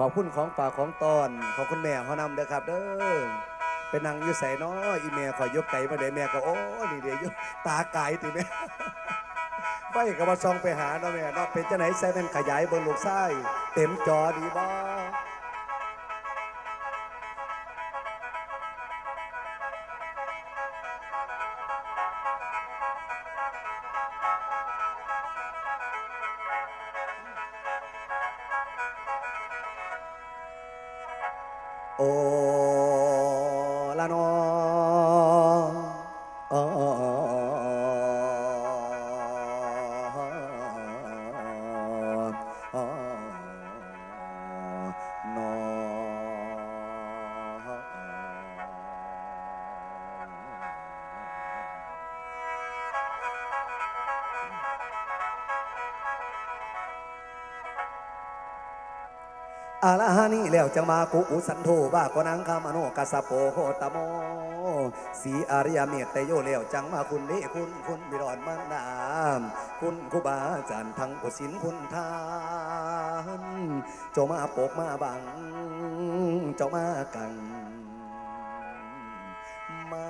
ขอบคุณของฝากของตอน ขอบคุณแม่เขานำเด้อครับเด้อเป็นนางอยู่ใส่น้ออีแม่คอยยกไก่มาเดี๋ยวแม่ก็โอ้นี่เดี๋ยวยกตาไก่ติแม่ไปกับมาซองไปหาเนาะแม่เนาะเป็นจะไหนใส่เป็นขยายเบิ่งลูกไส้เต็มจอดีบ้า แล้วจังมากุอุสันโธบ้ากนังคามโนกัสะโปโหตโมสีอาริยเมตไตโยแล้วจังมาคุณนี่คุณคุณบิรอนมันนาม คุณครูบาอาจารย์ทั้งกุศินคุณทานเจ้ามาปกมาบัง เจ้ามากังมา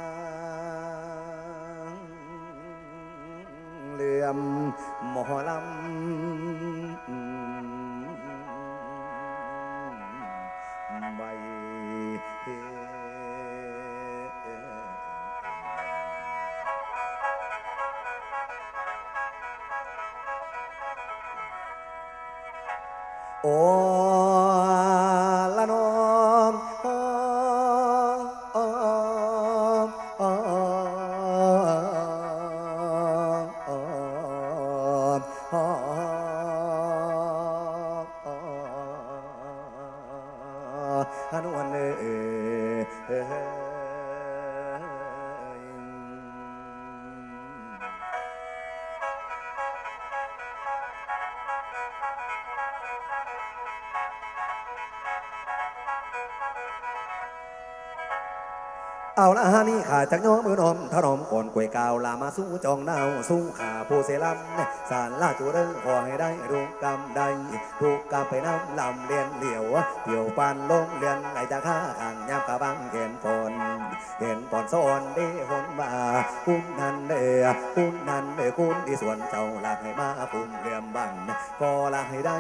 เหลื่อมหมอลำ โขาจากน้องมือนอมถนอมก่อนกวยกาวลามาสู้จองดาวสู้ขาผู้เสลัม สารลาจูเริงขอให้ได้รูกกรรมใดถูกกรรมไปน้ำลำเลียนเหลียวเดี่ยวปานลงเลียนไหลจะฆ่าขังยามกะบังเห็นฝนเห็นปอนสอนด้หนมาคุณนันเด้อคุณนันเด้อคุณที่ส่วนเจ้าหลักให้มาคุมเหลี่ยมบังก็ละให้ได้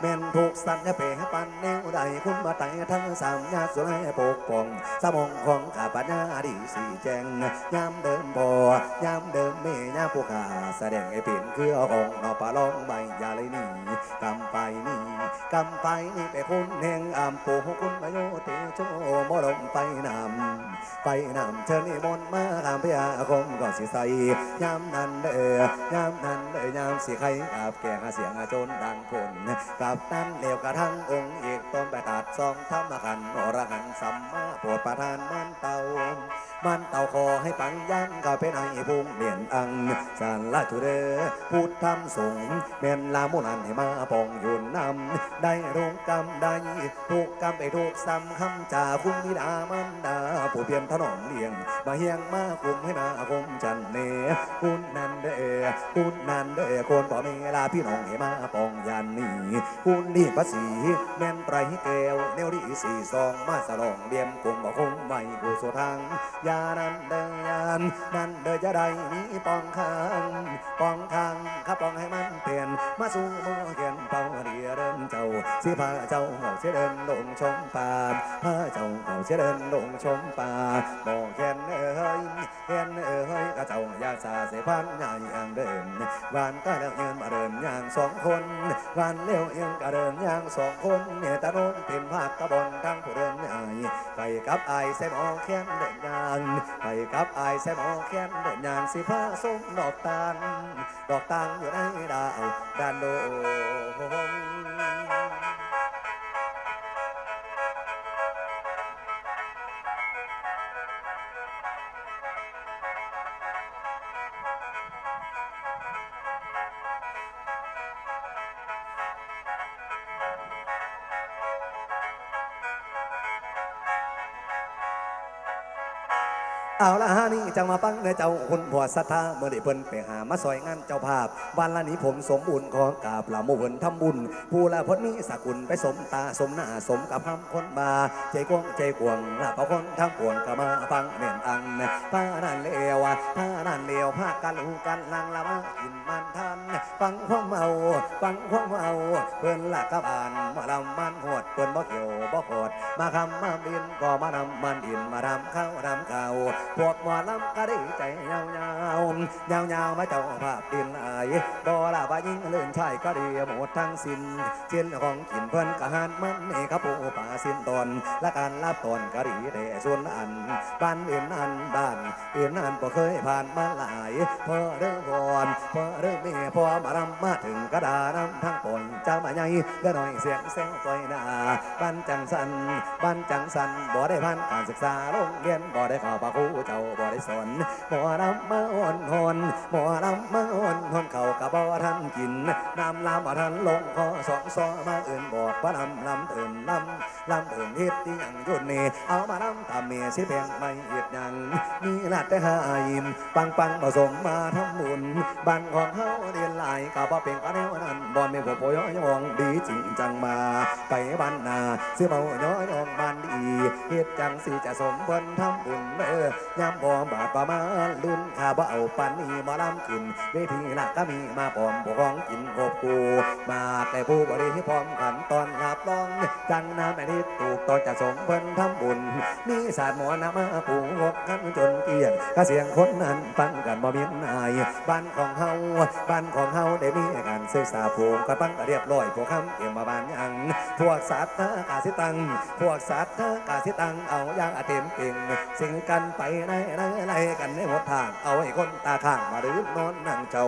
แม่นถูกสันเปะปันแนวใดคุณมาไต่ทั้งสามญาติสุนัยปกป้องสมองของข้าปัญญาดีสีแจงยามเดิมบ่ยามเดิมเมยามผู้ข้าแสดงให้เป็นคือองนอปลาลองใบยาเลยนี่กำไปนี่กำไปนี่ไปคุณแห่งอามปูคุณมาโยเตโชมอลมไปนำไปนำเชิญนิมนต์มาตามพยาคมก็สิใส่ยามนั้นเด้อยามนั้นเด้อยามสิใครกับแกงหาเสียงอาจนดังผลกับนั้นเลวกระทั่งองค์เอกต้นไปตัดซองธรรมขันธ์อรหันต์สัมมาโปรดประทานมันเตามันเต่าขอให้ปังยังก็เป็นไอ้พุงเปลี่ยนอังสารละทุเดอพูดทำสงฆ์เมนลามุนันให้มาปองยุนนำได้รงกรรมได้ถูกกรรมไปถูกซ้ำคำจ่าคุณมิดามันดาผู้เพียนถนอมเลี้ยงมาเฮียงมาคุมให้มาคุมจันเนคุณนันเดอคุณนันเดอคนป่อเมลาพี่น้องให้มาปองยันนี่คุณนี่ภาษีแม่นไตรแก้วแนวดีสี่ซองมาสลองเบียมกุงบอกคงไม่กูสุทางยานันเดยานนันเดจะได้มีปองคางปองคางข้าปองให้มันเปลี่ยนมาสู่โมเขียนเป่าเดียเดินเจ้าสิพาเจ้าเหาเสยเดินลงชมป่าพาเจ้าเหาเสยเดินลงชมป่าโมเขียนเอ้ยเขียนเอ้ยก็เจ้ายาสาเสพันใหญ่อังเดินวานก็เลี้ยวเงินมาเดินอย่างสองคนวานเลี้ยวเอียงก็เดินอย่างสองคนเนี่ยตะโนนเป็นภาคตะบนทั้งผู้เดินใหญ่ไปกับไอ้ใส่หมอเขียนเดินยางไปกับไอ้ใส่หมอเขียนเดินยางสิพาส่งดอกตาลดอกตาลอยู่ในดาวดานโด เอาละฮะนี่จังมาปังเด้อเจ้าคุณผัวศรัทธาเมื่อได้เพิ่นไปหามาซอยงานเจ้าภาพวันละนี้ผมสมบูรณ์ของกราบละโมเพิ่นทำบุญผู้ละพ้นนี้สกุลไปสมตาสมหน้าสมกับคำคนบาใจกวงใจกวงละเปาคนทั้งปวงก็มาฟังเน่นอังผ้านันเลวผ้านันเลวผ้ากันหูกันลังละมากินมันทันฟังความเมาฟังความเมาเพิ่นละกับอ่านมาลำมันหดเพิ่นบ่เกี่ยวบ่โคดมาคำมาบินก็มานำมันอินมาดำเข้าดำเก่าพวกหมอลำก็ได้ใจยาวยาวยาวยาวมาเจ้าภาพดินไอายบ่ละว่ายิ่งเลื่อนชายก็ดีหมดทั้งสิ้นเช่นของกินเพิ่นกะหานมันนี่ครับปูป่าสิ้นตอนและการรับตอนก็ดีแต่ส่วนอันบ้านอื่นอันบ้านอื่นอันบ่เคยผ่านมาหลายพอเริ่มวอนพอเริ่มเมพอมารำมาถึงกระดาน้ำทั้งปนจ้ามาใหญ่เด้อหน่อยเสียงแซวปล่อยหน้าบ้านจังสันบ้านจังสันบ่ได้พันการศึกษาโรงเรียนบ่ได้เข่าวปากครูเจ้าบ่ได้สอนหมอลำมาอ่อนหอนหมอลำมาอ่อนหอนเขากะบ่ทันกินน้ำลำบ่ทันลงคอสองซอมาเอื่นบอกว่าลำลำเอิ่นลำลำเอิ่นเฮ็ดที่ยังยุ่นนี่เอามาลำตามเมสิแพงไม่เฮ็ดยังมีลาดแต่หายิ้มปังปังผสมมาทำบุญบ้านของเฮาเรียนหลายก็บ่เป็นก็แนวนั้นบ่แม่นบ่โปยอยองดีจริงจังมา ไปบ้านนาซื้อเมาย้อยองบ้านดีเฮ็ดจังสิจะสมเพิ่นทำบุญเด้อยามบ่บาดประมาณรุ่นข้าบ่เอาปานนี้มาล้ำขึ้นเวทีหลักก็มีมาปอมบ่ของกินครบกูมาแต่ผู้บริพร้อมกันตอนรับรอง จังน้ำแม่นิดถูกตอนจะสมเพิ่นทำบุญ มีศาสตร์หมอนามาปูงกกันจนเกลี้ยงก็เสียงคนนั้นฟังกันบ่มีนายบ้านของเฮาบ้านของเฮาได้มีการศึกษาผูกกันปังก็เรียบร้อยพวกคำเกี่ยมมาบ้านยังพวกสัตว์กาสิตัง พวกสัตว์กาสิตังเอาอย่างอาเต็มเป่งสิ่งกันไปในในในกันในหมดทาง เอาให้คนตาข้างมาลืมนอนนั่งเจ้า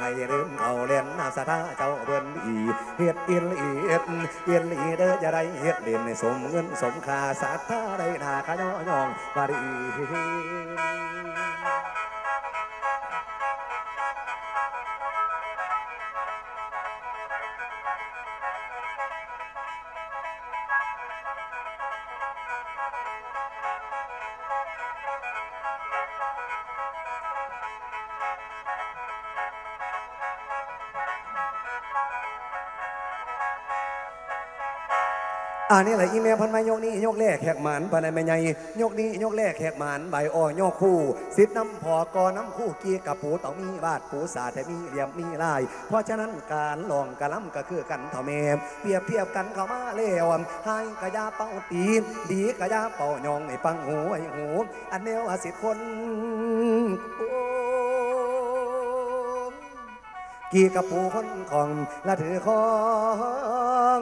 ให้ลืมเขาเล่นน้ำสะท้าเจ้าเบิ่นอีเฮ็ดอินอีเอ็ดอินอีเด้อจะได้เฮ็ดเด่นให้สมเงินสมค่าสัตว์ได้นาขย้อยองมาดี อันนี้แหละอีเมลพันมายกนี้ยกแรกแขกหมานพันในแม่ใหญ่ยกนี้ยกแรกแขกหมานใบอ้อยกคู่สิทธิ์น้ำพอกอน้ำคู่เกียกับปูต้องมีบาดปูสาแต่มีเหลี่ยมมีลาย เพราะฉะนั้นการลองกระล้ำก็คือกันเท่าแม่เปรียบเทียบกันเข้ามาแล้วให้กระยาเป่าตีนดีกระยาเป่ายองให้ปังหูไอ้หูอันแนวอาสิทธิ์คนกี่กับผู้คนของและถือของ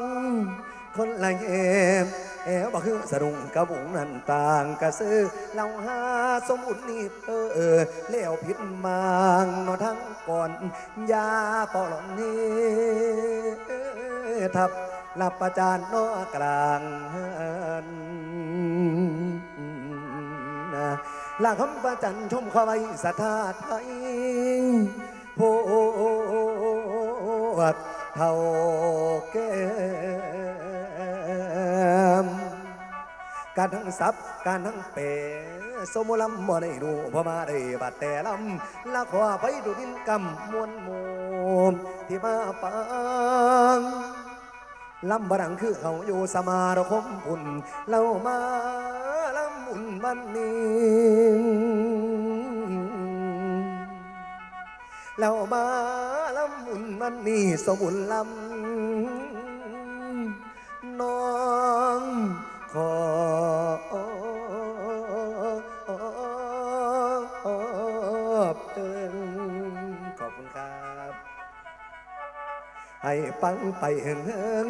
คนละเอมแอวบ่คือสะดุ้งกระบุงนั่นต่างกระซื้อเราหาสมมุตินี่เออเออเลี้ยวผิดมางนอทั้งก่อนยาปอหลอนนี้ทับหลับประจานนอกลางนลาคำประจันชมขวาไว้สถาไทยโพวกเท่าแก การทั้งซับการทั้งเปสมุลำบ่ได้ดูพอมาได้บาดแต่ลำละขอไปดูดินกำมวลโมมที่มาปังลำบดังคือเขาอยู่สมารคมปุ่นเรามาลำมุนมันนี้แล้วมาลำมุนมันนี่สมุนลำน้องขอ ปังไปเหิงเหิง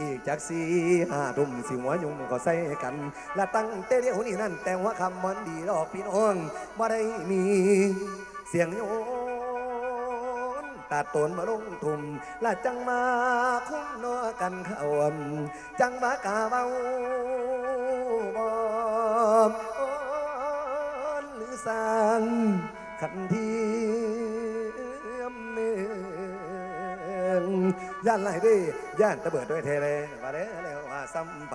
อีกจากสี่ห้าทุ่มสิหัวยุ่งก็ใส่กัน และตั้งเตเดียวนี่นั่น แต่ว่าคำมันดีดอกพี่น้องบ่ได้มีเสียงโยนตัดตนมาลงทุ่มและจังมาคุ้มนอกันเขาจังมากาเบาบอมอ่อนหรือสางขันที ย่านไรด้ย่านตะเบิดด้วยเทเลวาเด้แล้วว่าซ้ำไป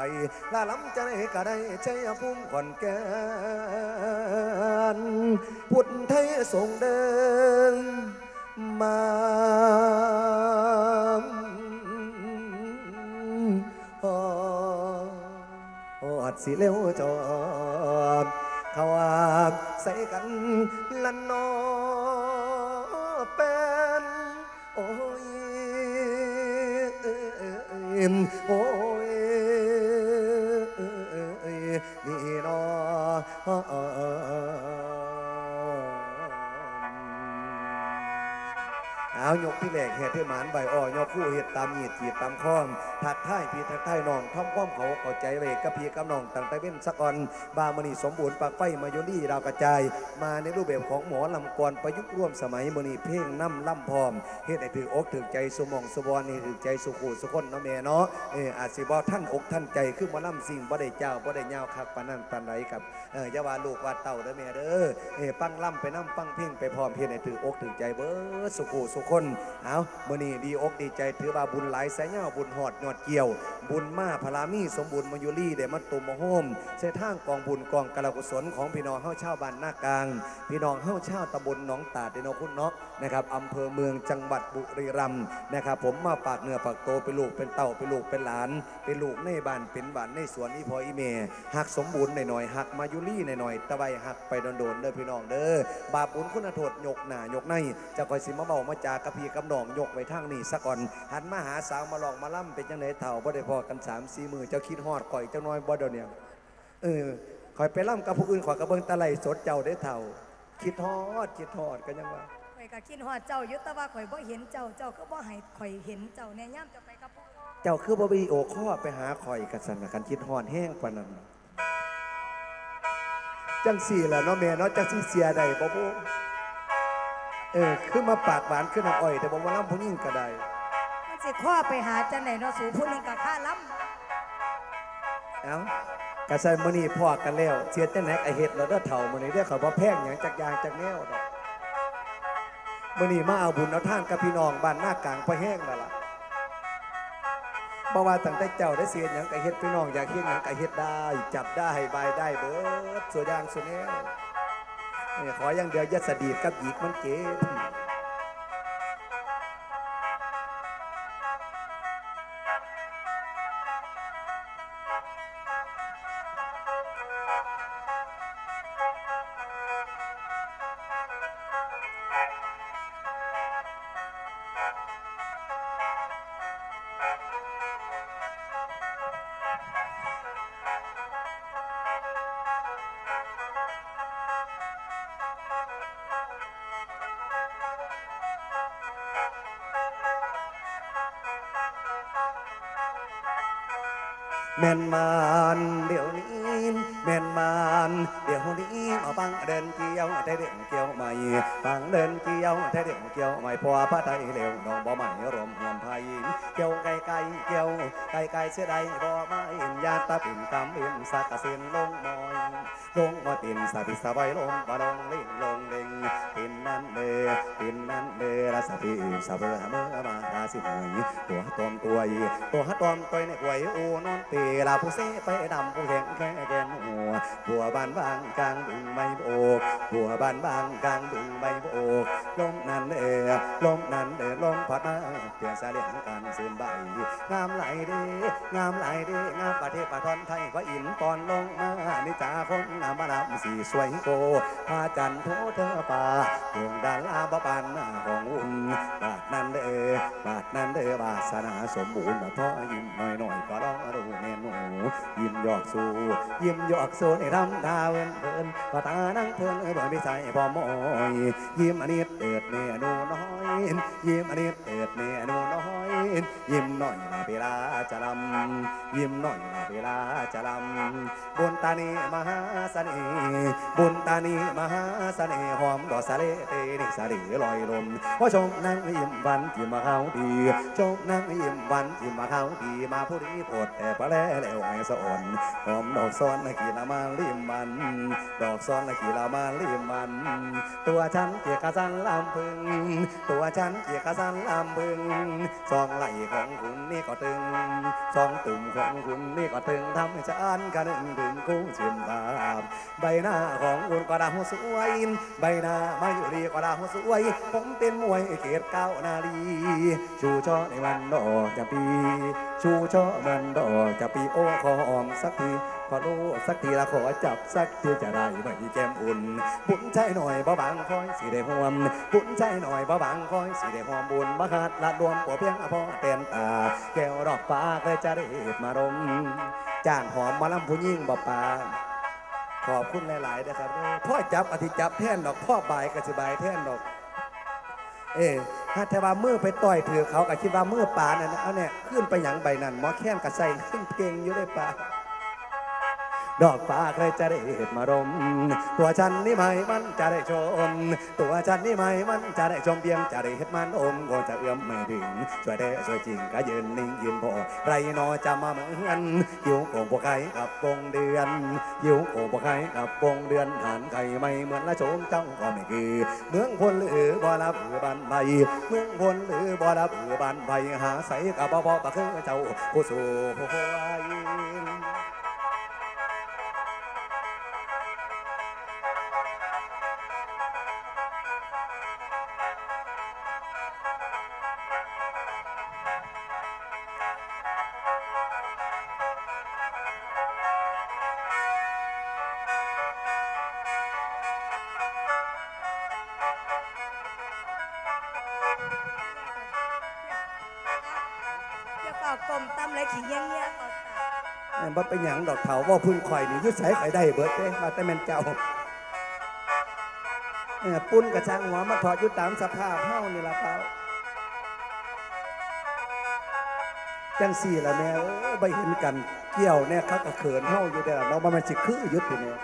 ลาล้ำจะได้ก็ได้ใจภูมิขอนแก่นพุทธไทยทรงเดินมาฮอดสิเร็วจอดเขาว่าใส่กันละนอเป็ โยนี่นอเอายกที่แหลกเหตุที่หมานใบอ้อยกคู่เหตุตามเหตุจีบตามข้อมทักท่ายพี่ทักท่ายน้องทำความเขาเข้าใจเวกับพี่กับน้องตั้งแต่เว้นสะกอนบามณีสมบูรณ์ปากไฟมาโยลี่ดาวกระจาย มาในรูปแบบของหมอลำกรประยุกต์ร่วมสมัยมณีเพลงน้ำล่ำพร้อมเฮ็ดให้ถืออกถือใจสมองสบอนนี่ถือใจสุขูสุคนเนาะแม่เนาะเอออาจสิบ่ท่านอกท่านใจคือมาล่ำสิ่งบ่ได้เจ้าบ่ได้ยาวคักปานนั้นปานใดกับเออยาวาลูกว่าเต่าเด้อแม่เด้อเออปังล่ำไปน้ำปังเพ่งไปพร้อมเพียงให้ถืออกถือใจเบิดสุขูสุคนเอามื้อนี้ดีอกดีใจถือว่าบุญหลายแสนยาบุญหอดยอดเกี่ยวบุญมาพลามีสมบูรณ์มายุลี่ได้มาตุมมโฮมเส้นทางกองบุญกองกะลกุศลของพี่น้องเฮ้าเช่าบ้านหน้ากลาง พี่น้องเฮ้าเช่าตำบลหนองตาดเดนอคุณเนาะนะครับอำเภอเมืองจังหวัดบุรีรัมย์นะครับผมมาปากเนื้อปากโตเป็นลูกเป็นเต่าเป็นลูกเป็นหลาน เป็นลูกในบ้านเป็นบ้านในสวนอีพออีเมหักสมบูรณ์หน่อยๆหักมายุลี่หน่อยๆตะไบหักไปโดนๆเด้อพี่น้องเด้อบาปบุญคุณโทษยกหน้ายกในจะคอยสิมาเบามาจากกะพีกำนองยกไว้ทางนี้ซะก่อนหันมาหาสาวมาลองมาล่ำเป็นจังไดเถ่าบ่ได้พอกันสามสี่มือเจ้าคิดฮอดข่อยเจ้าน้อยบ่เดี๋ยวเนี้เออข่อยไปล่ำกับผู้อื่นข่อยกระเบิงตะไลสดเจ้าได้เถ่า คิดฮอดคิดฮอดกันยังว่าข่อยก็คิดฮอดเจ้าอยู่แต่ว่าข่อยบ่เห็นเจ้าเจ้าก็บ่ให้ข่อยเห็นเจ้าแน่ย่ำจะไปกับผู้อื่นเจ้าคือบ่บีโอข้อไปหาข่อยกันสันนะกันคิดฮอดแห้งปานนั้นจังสี่แหละเนาะแม่เนาะจังสี่เสียได้บ่บ่เออคือมาปากหวานขึ้นน้ำอ้อยแต่บ่มาล่ำผู้หญิงก็ได้มัน สิข้อไปหาจังไหนเนาะสู่ผู้หนึงกับข้าล้เอ้ากระใส่มื้อนี้พอกันแล้วเสียจังไหนก็เฮ็ดแล้วเด้อเฒ่ามื้อนี้เด้อเขาบ่แพงหยังจักยางจักแนวดอกมื้อนี้มาเอาบุญเอาท่านกับพี่น้องบ้านหน้ากลางพอแห้งแล้วล่ะบ่ว่าตั้งแต่เจ้าได้เสียหยังก็เฮ็ดพี่น้องอยากเฮ็ดหยังก็เฮ็ดได้ จับได้บายได้เบิดสวนอยางสวนแนวนี่ขออย่างเดียวอย่าสะดีดกับหยิกมันเก็บ แม่นมานเดี๋ยวนี้แม่นมานเดี๋ยวนี้มาปังเดินเกี่ยวได้เด่นเกี่ยวใหม่ปังเดินเกี่ยวได้เด่นเกี่ยวใหม่พอพระไทยเร็วน้องบ่ใหม่รวมรวมไทยเกี่ยวไก่ไก่เกี่ยวไก่ไก่เสียดายบ่ไม่ยาตาปิ่นกำเอ็นสักกะเซ็นลงมอยลงมาปิ่นสาบิสบายลงมาลงเล่งลงเนั้นเด้อราสติสเบอเมื่อมาราสิหวยตัวตอมตัวยีตัวตอมตัวในหวยอูนอนเตลาผู้เสไปดำผู้แข็งแค่แกนหัวบัวบานบางกลางบึงไม่โบกบัวบานบางกลางบึงไม่โบกลมนั้นเด้อลมนั้นเด้อลมพัดมาเปลี่ยนสาเลียงกันเสื่นใบงามไหลเด้งามไหลเด้งามประเทศประทอนไทยพระอินทร์ตอนลงมานิจาคนงามมาลำสีสวยโกพาจันทร์โทเธอป่าดวงดาราบปานหน้าของอุ่นบาดนั้นเด้อบาดนั้นเด้อบาสนาสมบูรณ์มาทอยิ้มหน่อยหน่อยก็ร้องดูแน่หนูยิ้มหยอกสู้ยิ้มหยอกสู้ในรำดาวเอินเพิ่นว่าตานั่งเพิ่นเออบ่มีใจพอมอยยิ้มอันนี้เอิดแม่หนูน้อยยิ้มอันนี้เอิดแม่หนูน้อยยิ้มหน่อยมาเวลาจะลำยิ้มหน่อยมาเวลาจะลำบุญตานีมหาเสน่ห์บุญตานีมหาเสน่ห์หอมดอกสะเลเตนิสะดีลอยลมพราชมนางยิ้มวันที่มมาเขาดีชมนางยิ้มวันที่มมาเขาดีมาผู้ดีโปรดแต่ปลาแลแล้วไอ้สะอ่อนหอมดอกซ้อนกีละมาลิมมันดอกซ้อนละกี่ละมาลิมมัน ตัวฉันเกียกะสันลำพึง ตัวฉันเกียกะสันลำพึงสองไหลของคุณนี่ก็ตึงสองตุ่มของคุณนี่ก็ตึงทำให้ฉันกันนึงถึงคู่ชิมภาพใบหน้าของคุณก็ดาวสวย ใบหน้ามาอยู่ดีก็ดาวสวย ผมเป็นมวยเกตเก้านาลีชูช่อในวันดอกจะปี ชูช่อมันดอกจะปีโอ้ขออมสักที ขอรู้สักทีละขอจับสักทีจะได้ไม่แก้มอุ่นบุญใจหน่อยบ่บางคอยสิได้ห่วมบุญใจหน่อยบ่บางคอยสิได้ห่วมบุญบัขาดละรวมปัวเพียงอภอเต็นตาแก้วดอกฟ้าเคยจะได้มารมจ้างหอมมาลำผู้ยิ่งบ่ปาขอบคุณหลายๆนะครับพ่อจับอธิจับแท่นดอกพ่อบายกสิบายแท่นดอก เอ้ถ้าแต่ว่ามือไปต่อยถือเขาก็คิดว่ามือป่านั่นนะเอาเนี่ยขึ้นไปหยังใบนั่นหมอแค้นกระใส่ขึ้นเพลงอยู่ได้ป่า ดอกฟ้าเคยจะได้เห็ดมารม ตัวฉันนี่ไม่มันจะได้ชม ตัวฉันนี่ไม่มันจะได้ชมเพียงจะได้เห็ดมันอมก็จะเอื้อมไม่ถึง ช่วยได้ช่วยจริงก็ยืนนิ่งยืนพอไรนอจะมาเหมือนหิวโกงพวกใครกับวงเดือนหิวโกงพวกใครกับวงเดือนฐานไข่ไม่เหมือนละโฉมเจ้าก็ไม่คือ เมืองพลหรือบ่รับหรือบ้านใบเมืองพลหรือบ่รับหรือบ้านใบหาใส่กับบ่บ่ปะคือเจ้าผู้สู่ผู้ไว บ่เป็นหยังดอกเถาว่าพึ่งข่อยนี่ยุดใช้ข่อยได้เบิดเด้มาแต่แม่นเจ้าเออปุ้นกระช่างหัวมาถอดอยู่ตามสภาพเฮานี่ล่ะเปล่าจังสี่ละแม่เอ้ยไปเห็นกันเกี่ยวเนี่ยเขาก็เขินเฮาอยู่ได้อเนาะว่ามันสิคือยุดพี่เนี่ย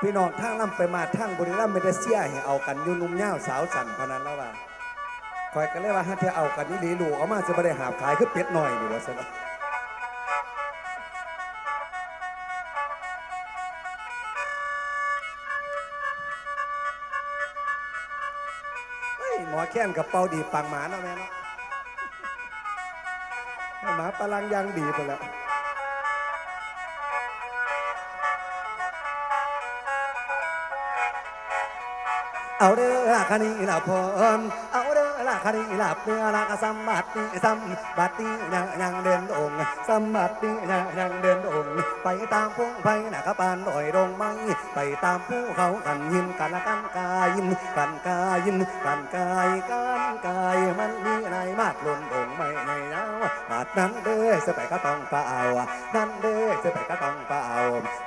พี่น้องทางลำไปมาทางบรีรัมย์ไม่ได้เสียให้เอากันอยู่นุ่มยาวสาวสันพนันแล้วว่าข่อยก็เลยว่าถ้าเธอเอากันนี่หลีลูกเอามาจะไม่ได้หาบขายคือเป็ดหน่อยนี่ว่าซะเนะ แค้นกับเป่าดีปังหมาเนาะแม่เนาะหมาปลังยังดีไปแล้วเอาเด้อคานีนาพรเอาเด้อ ลาคานีลาเพื่อลากสัมบัติสัมบัติยังยังเดินองสัมบัติยังยังเดินองไปตามพงไผ่หนักปานดอยดงไม้ไปตามภูเขากันยินกันละกันกายยินกันกายยินกันกายกันกายมันมีในมากลนดงไม่ในยาวบาดนั้นเด้อสไปก็ต้องเปล่านั่นเด้อสไปก็ต้องเปล่า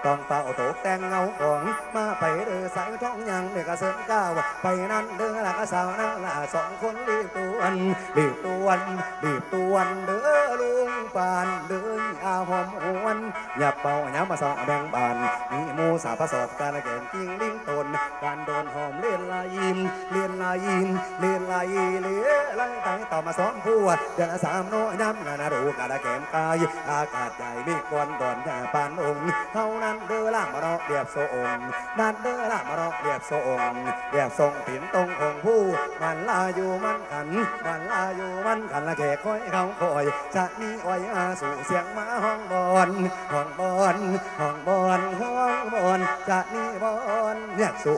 ต้องเปล่าตกแต่งเงาของมาไปเด้อสายท้องยังเด็กกระเสริมก้าวไปนั่นเด้อละกสาวนั่งละสองคนดีรีบตวนรีบตวนรีบตวนเด้อลุงปานเด้ออาหอมหวนอย่าเป่าอย่ามาสองแบ่งบานมีมูสาประสบการแก่งจริงลิงตนการโดนหอมเลียนลายิมเลียนลายิมเลียนลายีเลียไล่ไปต่อมาสองผู้เดือนสามโน้อยน้ำนานาดูกาละแก้มกายอากาศใหญ่มีควันดอนยาปานองค์เท่านั้นเด้อล่ามารอเรียบโซองนั่นเด้อล่ามารอเรียบโซองเรียบทรงผินตรงของผู้มันลาอยู่มันขันวันลาอยู่วันขันละแขกคอยเขาคอยจะนี้ไว้อาสู่เสียงมาห้องบอนห้องบอนห้องบอนห้องบอนจะนี้บอน อยากสู่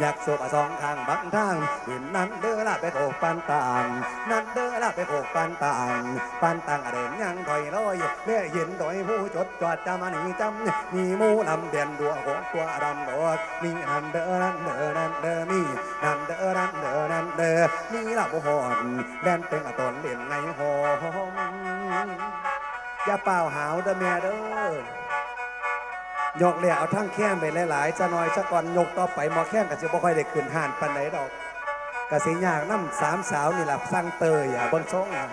อยากสู่ปะสองข้างบังทางหินนั้นเด้อละไปโขกปันต่างนั่นเด้อละไปโขกปันต่างปันต่างเด่นยังถอยลอยเลี้ยเห็นโดยผู้จดจอดจำมาหนีจำมีมูลำเด่นดัวของตัวดำดอกมีนั่นเด้อนั่นเด้อนั่นเด้อมีนั่นเด้อนั่นเด้อนั่นเด้อมีละบ่หอนแดนเป็นอะตนเล่นไงหอมอย่าเป่าหาวเด้อแม่เด้อ ยกเรียเอาทั้งแค้นไปหลายๆจะน้อยจะก่อนยกต่อไปหมอแค้นก็จะบ่ค่อยได้ขึ้นห่านปันไหนดอกกสิยากน้ำสามสาวนี่แหละสร้างเตยอะบนช่องอะ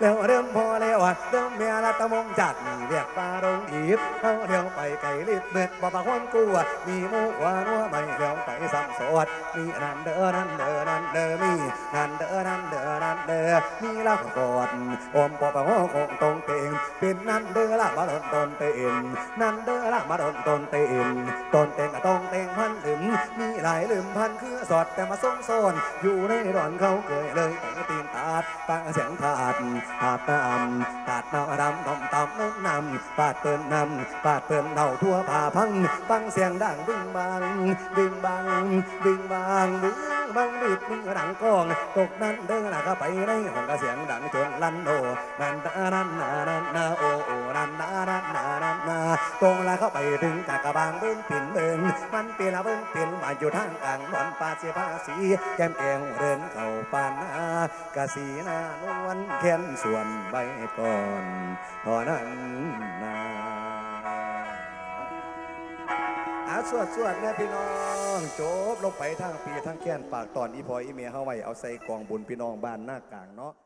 แล้วเริ่มพอแล้วอะเริ่มเมียละตะมงจากนี่เรียกปลารงอีบเอาเดียวไปไก่ลิบเบ็ดบ่ปากความกลัวมีหมูกว่านัวไม่เดียวไปซ้ำสวดมีนันเด้อนันเด้อนันเด้อมีนันเด้อนันเด้อนันเด้อมีลาบกอดอมปอปะหัวคงตรงเตงเป็นนันเด้อละมาโดนตนเตนนั่นเด้อละมาโดนตนเตนตนเตงกับตรงเตงพันถึงมีหลายลืมพันคือสอดแต่มาส่งโซนอยู่ในร่อนเขาเกยเลยไปตีนตาดฟังเสียงถาดถาดน้ำถาดน้ำดำดำตำน้ำนำปาดเปิ้นนำปาดเปิ้นเน่าทั่วผ่าพังฟังเสียงดังบึ้งบางบึ้งบางบึ้งบางบึ้งบางบิดมึงดังกองตกนั่นเด้อละก็ไปในห้องก็เสียงดังจนลั่นโดนั่นตานันนานันนาโอโอนันนานันนานันนาตรงละเข้าไปถึงกากระบางเบิ้งปิ่นเบิ้งมันเปลี่ยนละเบิ้งเปลี่ยนมาอยู่ทางกลางนอนปลาเสียภาษีแก้มแกงเดินเข้าปานนากะสีนานวลแค้นส่วนใบก่อนเท่านั้นนาอาสวดสวดเนี่ยพี่น้องจบลงไปทางปีทั้งแค้นปากตอนอีพออีเมียเฮาไว้เอาใส่กองบุญพี่น้องบ้านหน้ากลางเนาะ